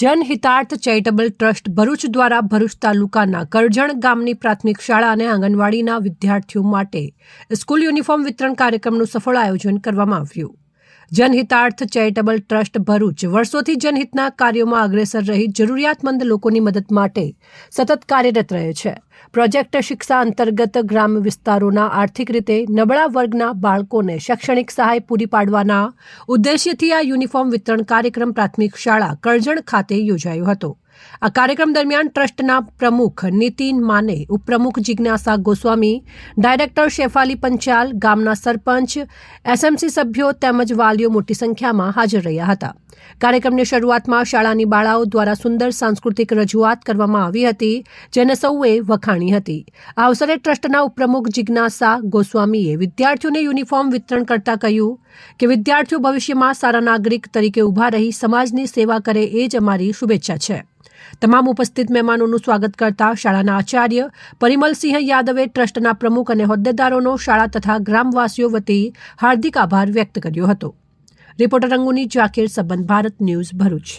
જનહિતાર્થ charitable trust Bharuch દ્વારા ભરૂચ તાલુકાના કરજણ ગામની પ્રાથમિક શાળા અને આંગણવાડીના વિદ્યાર્થીઓ માટે સ્કૂલ યુનિફોર્મ વિતરણ કાર્યક્રમનું સફળ આયોજન કરવામાં આવ્યું. જનહિતાર્થ ચેરિટેબલ ટ્રસ્ટ ભરૂચ વર્ષોથી જનહિતના કાર્યોમાં અગ્રેસર રહી જરૂરિયાતમંદ લોકોની મદદ માટે સતત કાર્યરત રહે છે. પ્રોજેક્ટ શિક્ષા અંતર્ગત ગ્રામ વિસ્તારોના આર્થિક રીતે નબળા વર્ગના બાળકોને શૈક્ષણિક સહાય પૂરી પાડવાના ઉદ્દેશ્યથી આ યુનિફોર્મ વિતરણ કાર્યક્રમ પ્રાથમિક શાળા કરજણ ખાતે યોજાયો હતો. આ કાર્યક્રમ દરમિયાન ટ્રસ્ટના પ્રમુખ નીતિન માને, ઉપપ્રમુખ જિજ્ઞાસા ગોસ્વામી, ડાયરેક્ટર શેફાલી પંચાલ, ગામના સરપંચ, એસએમસી સભ્યો તેમજ વાલીઓ મોટી સંખ્યામાં હાજર રહ્યા હતા. કાર્યક્રમની શરૂઆતમાં શાળાની બાળાઓ દ્વારા સુંદર સાંસ્કૃતિક રજૂઆત કરવામાં આવી હતી, જેને સૌએ વખાણી હતી. આ અવસરે ટ્રસ્ટના ઉપપ્રમુખ જિજ્ઞાસા ગોસ્વામીએ વિદ્યાર્થીઓને યુનિફોર્મ વિતરણ કરતા કહ્યું કે વિદ્યાર્થીઓ ભવિષ્યમાં સારા નાગરિક તરીકે ઊભા રહી સમાજની સેવા કરે એ જ અમારી શુભેચ્છા છે. તમામ ઉપસ્થિત મહેમાનોનું સ્વાગત કરતા શાળાના આચાર્ય પરિમલસિંહ યાદવે ટ્રસ્ટના પ્રમુખ અને હોદ્દેદારોનો શાળા તથા ગ્રામવાસીઓ વતી હાર્દિક આભાર વ્યક્ત કર્યો હતો. રિપોર્ટર અંગુની જાકીર સંબંધ ભારત ન્યૂઝ ભરૂચ.